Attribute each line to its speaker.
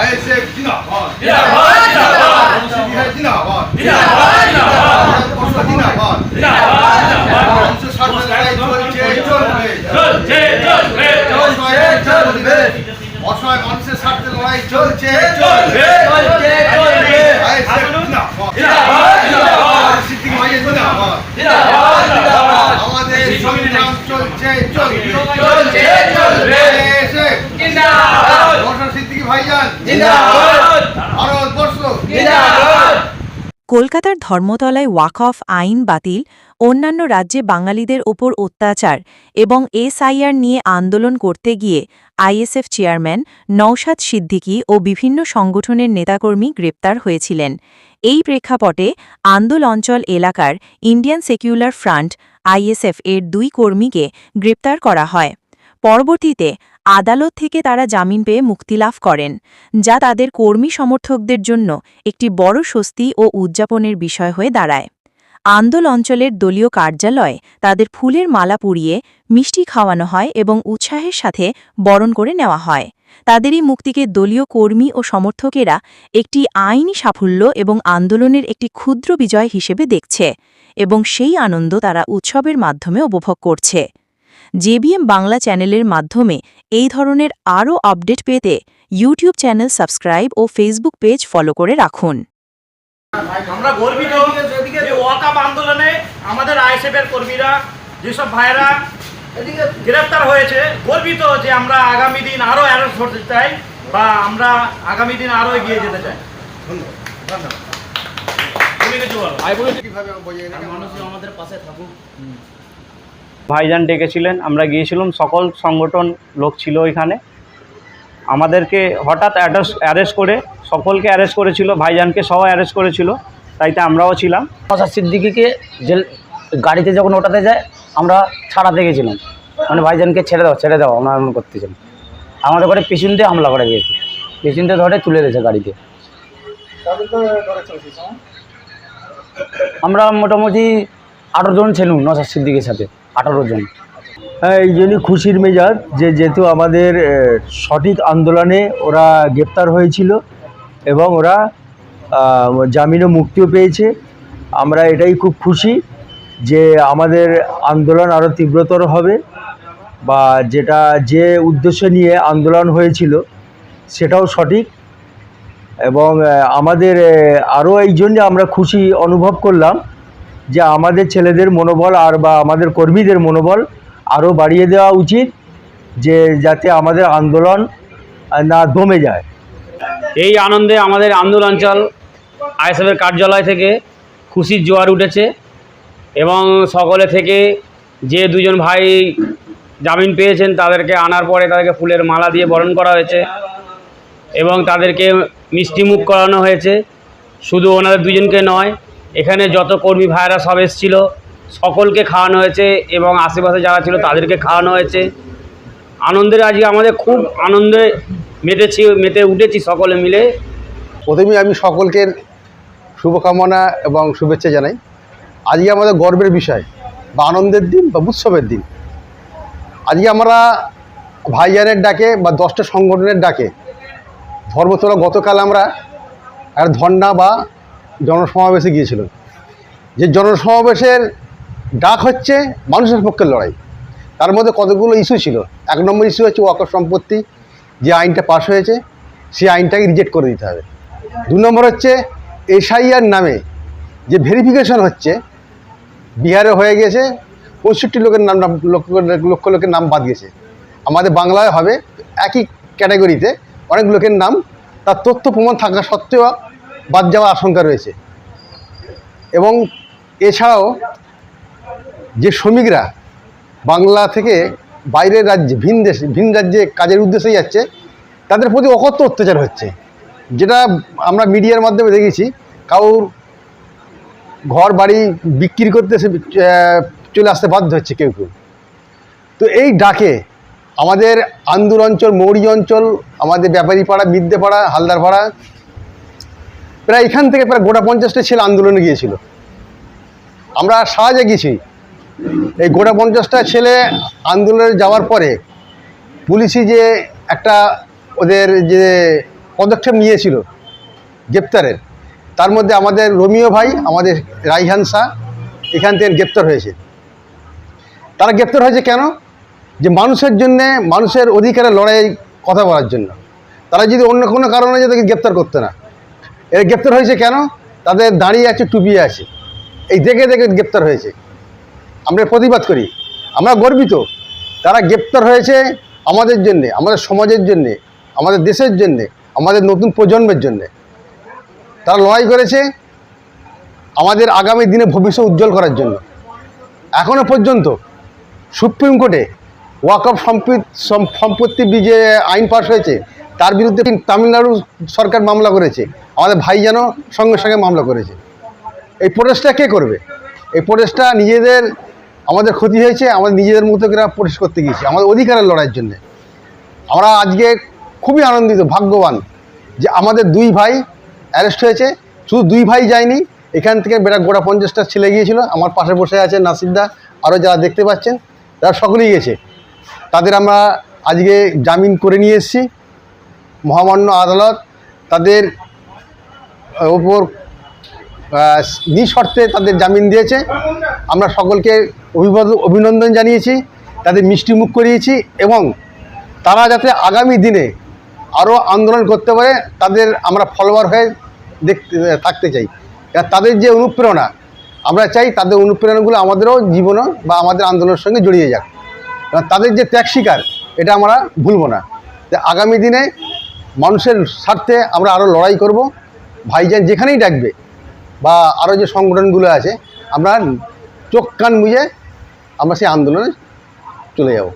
Speaker 1: ISF জিন্দাবাদ
Speaker 2: জিন্দাবাদ, জিন্দাবাদ।
Speaker 1: মুর্শিদিহাট জিন্দাবাদ
Speaker 2: জিন্দাবাদ, জিন্দাবাদ।
Speaker 1: ভারতবর্ষ জিন্দাবাদ
Speaker 2: জিন্দাবাদ, জিন্দাবাদ।
Speaker 1: মানুষের স্বার্থে লড়াই চলছে চলবে
Speaker 2: চলছে, চলবে,
Speaker 1: চলবে অসহায় মানুষের স্বার্থে লড়াই চলছে
Speaker 2: চলবে, চলছে, চলবে।
Speaker 1: আইএসএফ জিন্দাবাদ
Speaker 2: জিন্দাবাদ, জিন্দাবাদ।
Speaker 1: সিদ্দিক ভাইয়ের জিন্দাবাদ
Speaker 2: জিন্দাবাদ, জিন্দাবাদ।
Speaker 1: আমাদের সংগ্রাম চলছে চলবে
Speaker 2: চলছে, চলবে।
Speaker 1: আইএসএফ
Speaker 2: জিন্দাবাদ,
Speaker 1: নওশাদ সিদ্দিকী ভাইজান
Speaker 2: জিন্দাবাদ,
Speaker 1: ভারতবর্ষ
Speaker 2: জিন্দাবাদ।
Speaker 3: কলকাতার ধর্মতলায় ওয়াকফ আইন বাতিল, অন্যান্য রাজ্যে বাঙালিদের ওপর অত্যাচার এবং এসআইআর নিয়ে আন্দোলন করতে গিয়ে আইএসএফ চেয়ারম্যান নওশাদ সিদ্দিকী ও বিভিন্ন সংগঠনের নেতাকর্মী গ্রেপ্তার হয়েছিলেন। এই প্রেক্ষাপটে আন্দোল অঞ্চল এলাকার ইন্ডিয়ান সেকুলার ফ্রন্ট আইএসএফ এর দুই কর্মীকে গ্রেপ্তার করা হয়। পরবর্তীতে আদালত থেকে তারা জামিন পেয়ে মুক্তিলাভ করেন, যা তাদের কর্মী সমর্থকদের জন্য একটি বড় স্বস্তি ও উদযাপনের বিষয় হয়ে দাঁড়ায়। আন্দোল অঞ্চলের দলীয় কার্যালয়ে তাদের ফুলের মালা পুড়িয়ে মিষ্টি খাওয়ানো হয় এবং উৎসাহের সাথে বরণ করে নেওয়া হয়। তাদের এই মুক্তিকে দলীয় কর্মী ও সমর্থকেরা একটি আইনি সাফল্য এবং আন্দোলনের একটি ক্ষুদ্র বিজয় হিসেবে দেখছে এবং সেই আনন্দ তারা উৎসবের মাধ্যমে উপভোগ করছে। জেবিএম বাংলা চ্যানেলের মাধ্যমে এই ধরনের আরও আপডেট পেতে ইউটিউব চ্যানেল সাবস্ক্রাইব ও ফেসবুক পেজ ফলো করে রাখুন।
Speaker 4: আমরা গর্বিত যে ওয়াকাপ আন্দোলনে আমাদের আইএসএফ কর্মীরা যেসব ভাইরা গ্রেফতার হয়েছে গর্বিত যে আমরা আগামী দিন আরও অ্যারেস্ট করতে চাই বা আমরা আগামী দিন আরও এগিয়ে যেতে চাই। কিছু বলো।
Speaker 1: কীভাবে
Speaker 4: মানুষ আমাদের পাশে থাকুক।
Speaker 5: ভাইজান ডেকেছিলেন, আমরা গিয়েছিলাম, সকল সংগঠন লোক ছিল ওইখানে। আমাদেরকে হঠাৎ অ্যারেস্ট করে, সকলকে অ্যারেস্ট করেছিল, ভাইজানকে সবাই অ্যারেস্ট করেছিল, তাইতে আমরাও ছিলাম।
Speaker 6: নওশাদ সিদ্দিকিকে জেল গাড়িতে যখন ওঠাতে যায়, আমরা ছাড়াতে গেছিলাম। মানে ভাইজানকে ছেড়ে দাও ছেড়ে দাও, আমরা এমন করতেছিলাম। আমাদের ঘরে পেছন দিয়ে হামলা করে দিয়েছে। পেছন দিয়ে ধরে তুলে দিয়েছে গাড়িতে। আমরা মোটামুটি আঠারো জন ছিলাম নওশাদ সিদ্দিকের সাথে। আঠারো জন।
Speaker 7: হ্যাঁ এই জন্যই খুশির মেজাজ যে যেহেতু আমাদের সঠিক আন্দোলনে ওরা গ্রেপ্তার হয়েছিল এবং ওরা আহ, জামিনে মুক্তিও পেয়েছে। আমরা এটাই খুব খুশি যে আমাদের আন্দোলন আরও তীব্রতর হবে বা যেটা যে উদ্দেশ্য নিয়ে আন্দোলন হয়েছিল সেটাও সঠিক এবং আমাদের আরও এই জন্য আমরা খুশি অনুভব করলাম যে আমাদের ছেলেদের মনোবল আর বা আমাদের কর্মীদের মনোবল আরও বাড়িয়ে দেওয়া উচিত, যে যাতে আমাদের আন্দোলন না দমে যায়।
Speaker 5: এই আনন্দে আমাদের আন্দোলন অঞ্চল আইএসএফের কার্যালয় থেকে খুশির জোয়ার উঠেছে এবং সকলে থেকে যে দুজন ভাই জামিন পেয়েছেন তাদেরকে আনার পরে তাদেরকে ফুলের মালা দিয়ে বরণ করা হয়েছে এবং তাদেরকে মিষ্টিমুখ করানো হয়েছে। শুধু ওনাদের দুজনকে নয় এখানে যত কর্মী ভাইরা সব এসেছিল, সকলকে খাওয়ানো হয়েছে এবং আশেপাশে যারা ছিল তাদেরকে খাওয়ানো হয়েছে। আনন্দের আজকে আমাদের খুব আনন্দে মেতেছি মেতে উঠেছি সকলে মিলে।
Speaker 8: প্রথমেই আমি সকলকে শুভকামনা এবং শুভেচ্ছা জানাই। আজকে আমাদের গর্বের বিষয়, বা আনন্দের দিন বা উৎসবের দিন। আজকে আমরা ভাইজানের ডাকে বা দশটা সংগঠনের ডাকে, ধর্মতলা গতকাল আমরা একটা ধর্না বা জনসমাবেশে গিয়েছিলাম যে জনসমাবেশের ডাক হচ্ছে মানুষের পক্ষে লড়াই। তার মধ্যে কতগুলো ইস্যু ছিল? এক নম্বর ইস্যু হচ্ছে ওয়াকফ সম্পত্তি। যে আইনটা পাশ হয়েছে, সেই আইনটাকে রিজেক্ট করে দিতে হবে। দু নম্বর হচ্ছে এসআইআর নামে যে ভেরিফিকেশন হচ্ছে, বিহারে হয়ে গেছে, পঁয়ষট্টি লোকের নাম, নাম- লক্ষ লক্ষ লোকের নাম বাদ গেছে। আমাদের বাংলায় হবে একই ক্যাটাগরিতে অনেক লোকের নাম, তার তথ্য প্রমাণ থাকা সত্ত্বেও বাদ যাওয়ার আশঙ্কা রয়েছে। এবং এছাড়াও যে শ্রমিকরা বাংলা থেকে বাইরের রাজ্যে, ভিন দেশে, ভিন রাজ্যে কাজের উদ্দেশ্যে যাচ্ছে, তাদের প্রতি অকথ্য অত্যাচার হচ্ছে। যেটা আমরা মিডিয়ার মাধ্যমে দেখেছি, কারোর ঘর বাড়ি বিক্রি করতে সে চলে আসতে বাধ্য হচ্ছে কেউ কেউ। তো এই ডাকে আমাদের আন্দুর অঞ্চল, মৌরি অঞ্চল, আমাদের ব্যাপারী পাড়া মিদ্যে পাড়া হালদার পাড়া প্রায় এখান থেকে প্রায় গোটা পঞ্চাশটা ছেলে আন্দোলনে গিয়েছিল। আমরা সাহায্যে গেছি এই গোটা পঞ্চাশটা ছেলে আন্দোলনে যাওয়ার পরে পুলিশি যে একটা ওদের যে পদক্ষেপ নিয়েছিল গ্রেপ্তারের, তার মধ্যে আমাদের রোমিও ভাই, আমাদের রাইহান শাহ এখান থেকে গ্রেপ্তার হয়েছে। তারা গ্রেপ্তার হয়েছে কেন? যে মানুষের জন্যে, মানুষের অধিকারের লড়াই কথা বলার জন্য। তারা যদি অন্য কোনো কারণে যদি গ্রেপ্তার করতে না। এরা গ্রেপ্তার হয়েছে কেন? তাদের দাঁড়িয়ে আছে, টুপিয়ে আছে। এই দেখে দেখে গ্রেপ্তার হয়েছে। আমরা প্রতিবাদ করি। আমরা গর্বিত। তারা গ্রেপ্তার হয়েছে আমাদের জন্যে, আমাদের সমাজের জন্যে, আমাদের দেশের জন্যে, আমাদের নতুন প্রজন্মের জন্যে। তারা লড়াই করেছে আমাদের আগামী দিনে ভবিষ্যৎ উজ্জ্বল করার জন্য। এখনও পর্যন্ত সুপ্রিম কোর্টে ওয়াকফ সম্পত্তি সম্পত্তি যে আইন পাশ হয়েছে। তার বিরুদ্ধে তামিলনাড়ু সরকার মামলা করেছে। আমাদের ভাই যেন সঙ্গে সঙ্গে মামলা করেছে। এই প্রোটেস্টটা কে করবে? এই প্রোটেস্টটা নিজেদের আমাদের ক্ষতি হয়েছে, আমাদের নিজেদের মতো করে প্রোটেস্ট করতে গিয়েছি, আমাদের অধিকারের লড়াইয়ের জন্যে। আমরা আজকে খুবই আনন্দিত, ভাগ্যবান যে আমাদের দুই ভাই অ্যারেস্ট হয়েছে। শুধু দুই ভাই যায়নি, এখান থেকে বেড়া গোটা পঞ্চাশটা ছেলে গিয়েছিল, আমার পাশে বসে আছে নাসিরদা আরও যারা দেখতে পাচ্ছেন, তারা সকলেই গেছে। তাদের আমরা আজকে জামিন করে নিয়ে এসেছি। মহামান্য আদালত তাদের ওপর নিঃশর্তে তাদের জামিন দিয়েছে। আমরা সকলকে অভিনন্দন জানিয়েছি, তাদের মিষ্টি মুখ করিয়েছি এবং তারা যাতে আগামী দিনে আরও আন্দোলন করতে পারে, তাদের আমরা ফলোয়ার হয়ে দেখতে, থাকতে চাই। তাদের যে অনুপ্রেরণা, আমরা চাই তাদের অনুপ্রেরণাগুলো আমাদেরও জীবনও বা আমাদের আন্দোলনের সঙ্গে জড়িয়ে যাক। তাদের যে ত্যাগ শিকার এটা আমরা ভুলব না। আগামী দিনে মানুষের স্বার্থে আমরা আরও লড়াই করব। ভাইজান যেখানেই ডাকবে বা আরও যে সংগঠনগুলো আছে, আমরা চোখ কান বুঝে আমরা সেই আন্দোলনে চলে যাব।